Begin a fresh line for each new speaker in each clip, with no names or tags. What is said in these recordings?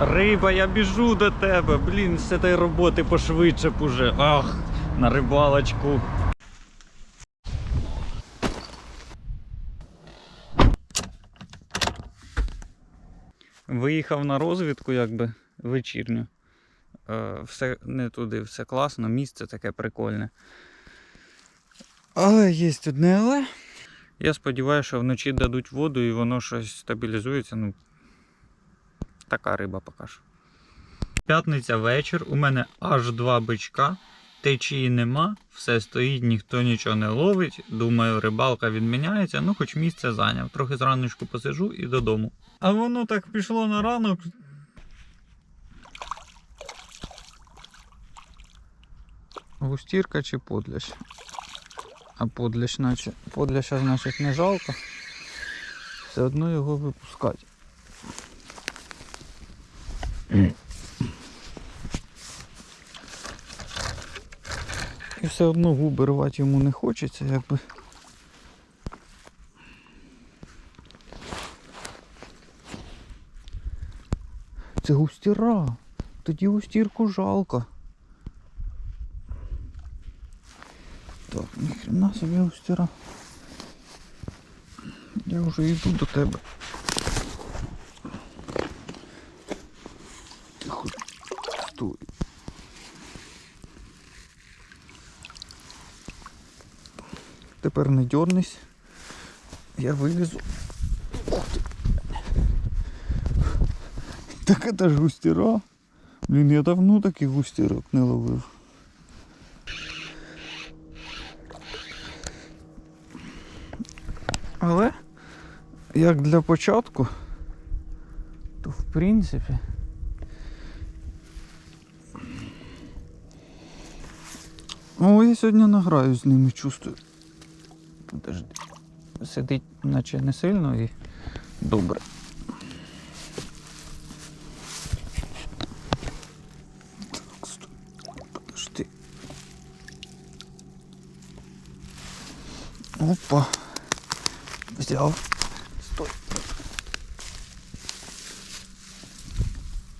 Риба, я біжу до тебе. Блін, з цієї роботи пошвидше б уже. Ах, на рибалочку. Виїхав на розвідку, якби вечірню. Е, все не туди, все класно, місце таке прикольне. Але є одне але. Я сподіваюся, що вночі дадуть воду і воно щось стабілізується. Ну, така риба поки що. П'ятниця вечір. У мене аж два бичка. Течії нема, все стоїть, ніхто нічого не ловить. Думаю, рибалка відміняється, ну хоч місце зайняв. Трохи зраночку посижу і додому. А воно так пішло на ранок. Густірка чи подлящ? А подлящ, наче подляща, значить, не жалко. Все одно його випускати. І все одно губи рвати йому не хочеться, якби. Це густіра. Тоді густірку жалко. Так, ніхрена собі густіра. Я вже йду до тебе. Тихо. Стой. Тепер не дернись. Я вилізу. Так это ж густіра. Блін, я давно таких густірок не ловив. Але як для початку, то в принципі. О, я сьогодні награю з ними, чувствую. Подожди. Сидить, наче не сильно і добре. Так, стой. Подожди. Опа. Взяв. Стой.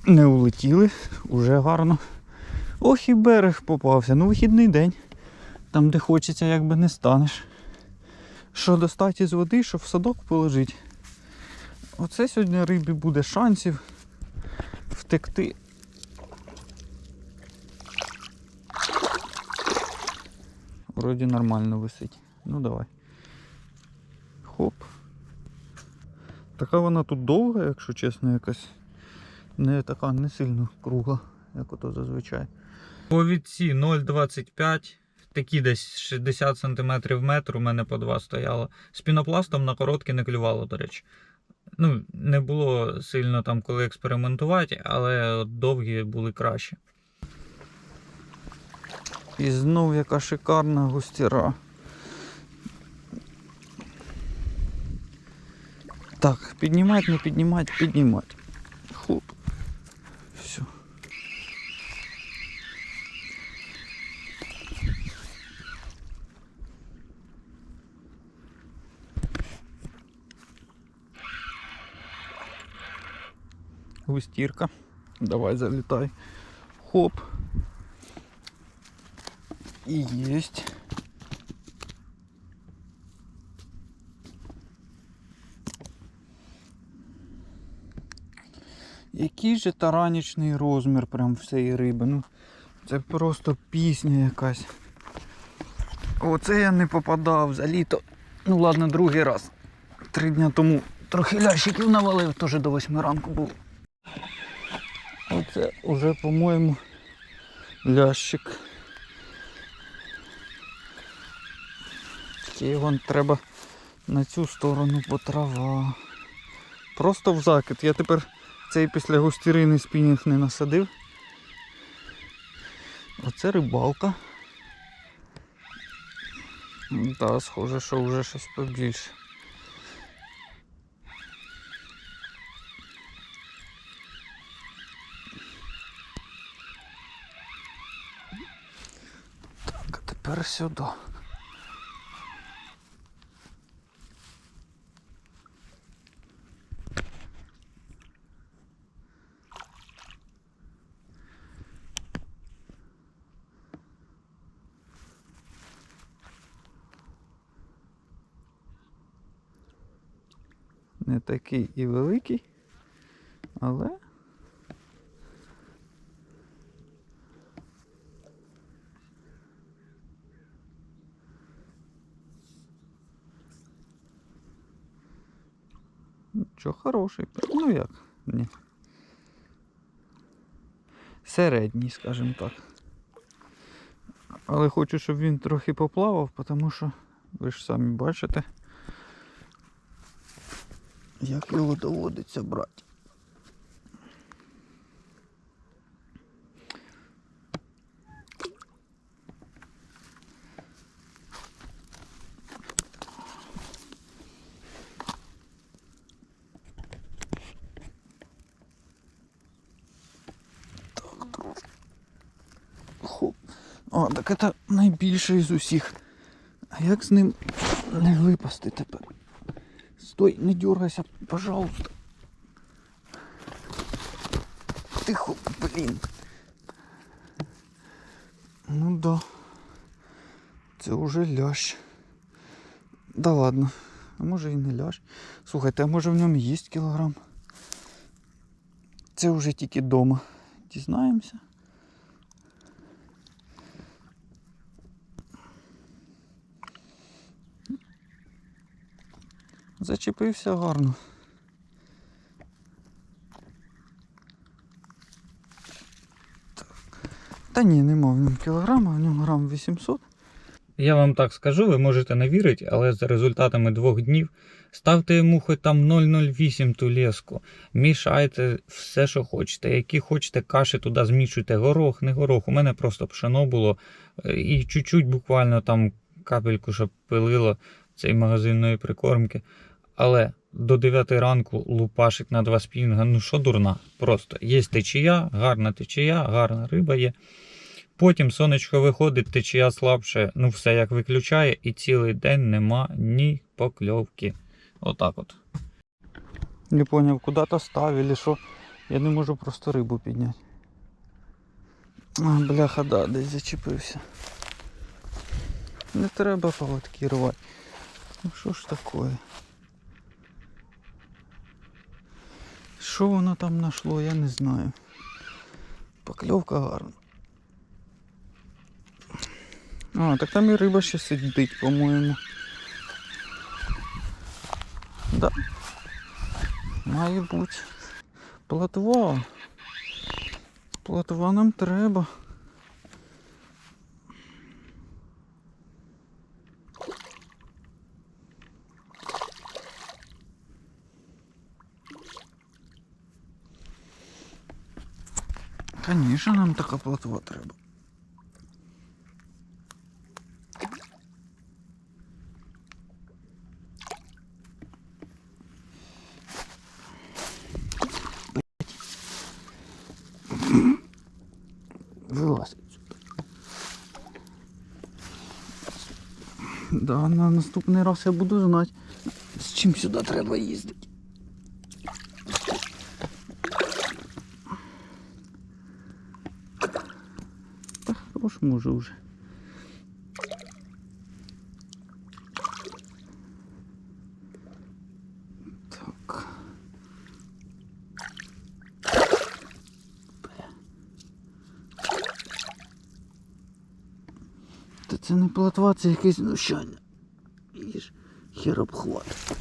Не улетіли, уже гарно. Ох і берег попався. Ну вихідний день. Там, де хочеться, якби не станеш. Що достати з води, щоб в садок положити. Оце сьогодні рибі буде шансів втекти. Вроді нормально висить. Ну давай. Хоп. Така вона тут довга, якщо чесно, якась. Не така не сильно кругла, як ото зазвичай. Повідці 0,25, такі десь 60 см метр, у мене по два стояло. З пінопластом на короткі не клювало, до речі. Ну, не було сильно там коли експериментувати, але довгі були кращі. І знов яка шикарна густіра. Так, піднімати, не піднімати, піднімати. Хоп. Все. Густірка. Давай залітай. Хоп. І єсть. Який же таранічний розмір прям всієї риби. Ну, це просто пісня якась. Оце я не попадав за літо. Ну ладно, другий раз. Три дня тому трохи лящиків навалив, теж до восьми ранку був. Оце вже, по-моєму, лящик. Тільки його треба на цю сторону по трава. Просто в закид. Я тепер цей після густірини спінінг не насадив. Оце рибалка. Так, схоже, що вже щось побільше. тепер сюди. Не такий і великий, але Що хороший. Ну як? Ні. Середній, скажімо так. Але хочу, щоб він трохи поплавав, тому що ви ж самі бачите, як його доводиться брати. Так, трошки. Хоп. О, так це найбільший з усіх. А як з ним не випасти тепер? Стой, не дергайся, пожалуйста. Тихо, блін. Ну да. Це вже лящ. Да ладно. А може і не лящ. Слухайте, а може в ньому є кілограм? Це вже тільки дома. Дізнаємося. Зачепився гарно. Та ні, нема в ньому кілограма, в ньому грам 800.
Я вам так скажу, ви можете не вірити, але за результатами двох днів ставте йому хоч там 0,08 ту леску, мішайте все, що хочете, які хочете каші туди змішуйте, горох, не горох. У мене просто пшено було е, і чуть-чуть буквально там капельку, щоб пилило цієї магазинної прикормки. Але до 9 ранку лупашить на два спінга, ну що дурна, просто є течія, гарна течія, гарна риба є. Потім сонечко виходить, течія слабше, ну все як виключає, і цілий день нема ні покльовки. Отак от.
Не поняв, куди-то став или що. Я не можу просто рибу підняти. Бляха, да, десь зачепився. Не треба поводки рвати. Ну що ж таке? Що воно там знайшло, я не знаю. Покльовка гарна. А, так там і риба ще сидить, по-моєму. Да. Має бути. Платва. Платва нам треба. Конечно, нам така платва треба. Да, на наступний раз я буду знати, з чим сюди треба їздити. Може вже. Так. Та це не платва, це якесь знущання. Їж херобхват.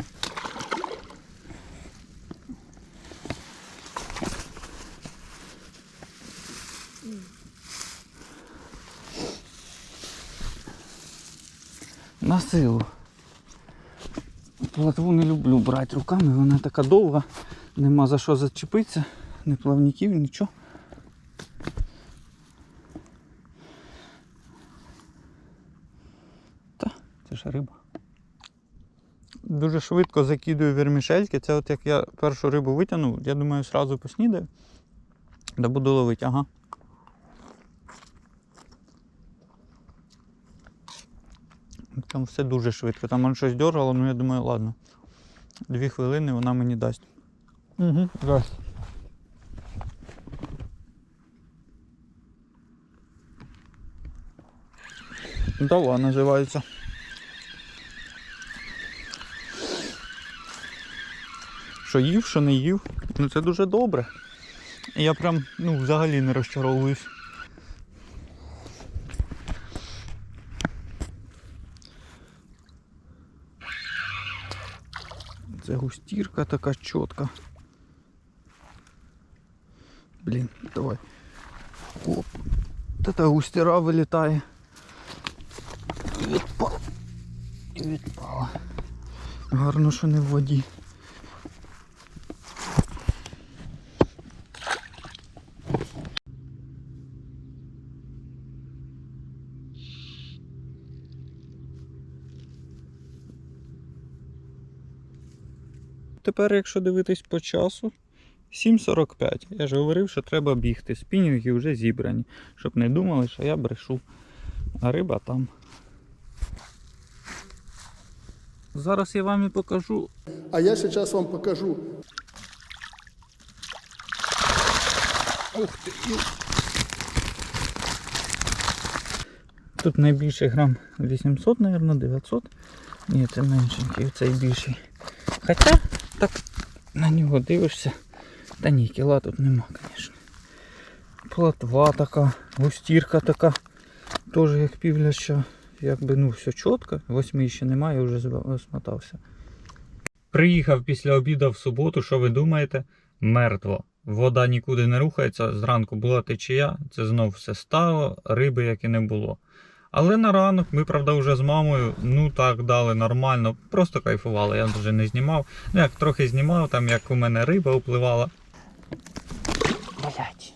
На силу. Платву не люблю брати руками, вона така довга, нема за що зачепитися, ні плавників, нічого. Та, це ж риба. Дуже швидко закидую вермішельки. Це от як я першу рибу витягнув, я думаю, одразу поснідаю. Да буду ловити, ага. Там все дуже швидко. Там воно щось дергало, ну я думаю, ладно. Дві хвилини вона мені дасть.
Угу, дасть.
Дала називається. що їв, що не їв. Ну це дуже добре. Я прям ну, взагалі не розчаровуюсь. Це густірка така чітка. Блін, давай. Оп. Та густіра вилітає. Відпала. І відпала. Гарно, що не в воді. Тепер, якщо дивитись по часу, 7.45. Я ж говорив, що треба бігти. Спінінги вже зібрані, щоб не думали, що я брешу. А риба там. Зараз я вам і покажу.
А я сейчас вам покажу.
Ух ти. Тут найбільший грам 800, мабуть, 900. Ні, це меншенький, цей більший. Хоча, так на нього дивишся. Та ні, кіла тут нема, звісно. Платва така, густірка така. Теж як півляща. Якби ну все чітко. Восьми ще немає, вже зва- смотався.
Приїхав після обіду в суботу, що ви думаєте? Мертво. Вода нікуди не рухається, зранку була течія, це знов все стало, риби як і не було. Але на ранок ми, правда, вже з мамою, ну так дали нормально, просто кайфували. Я вже не знімав. Ну як трохи знімав, там як у мене риба впливала.
Блять.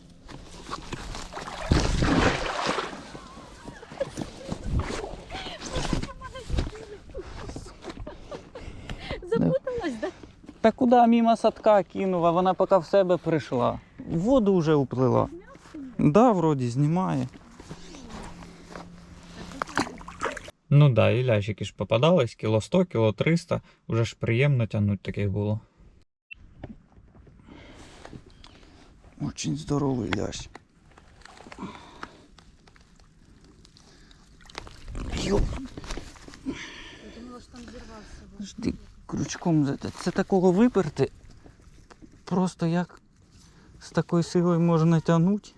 Запуталась, да?
Та куди мимо садка кинула, вона поки в себе прийшла. В воду вже уплила. Да, вроді знімає.
Ну да, і лящики ж попадались, кіло 100, кіло 300, уже ж приємно тягнуть таких було.
Очень здоровий лящ. Йоп.
Я думала, що там зірвався.
Жди, крючком це такого виперти. Просто як з такою силою можна тягнути.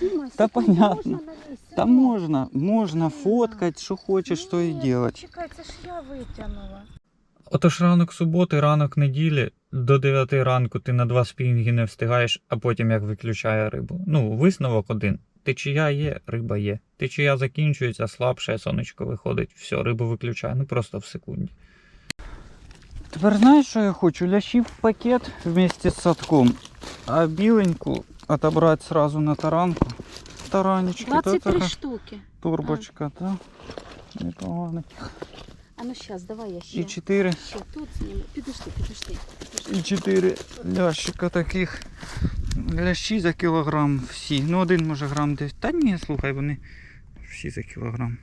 Діма,
Та понятно. Та можна, можна фоткати, що хочеш, то і робити.
Чекай, це ж я витягнула.
Отож ранок суботи, ранок неділі, до 9 ранку ти на два спінінги не встигаєш, а потім як виключає рибу. Ну, висновок один. Течія є, риба є. Течія закінчується, слабше, сонечко виходить, все, рибу виключає, ну просто в секунді.
Тепер знаєш, що я хочу? Лящів пакет вместе з садком, а біленьку отобрати сразу на таранку. Таранечки, та
23
така
штуки.
турбочка, та непогано.
А ну щас, давай я ще.
І чотири,
Ще тут зніму. Підожди, підожди. підожди.
і чотири лящика таких. Лящі за кілограм всі. Ну один може грам десь. Та ні, слухай, вони всі за кілограм.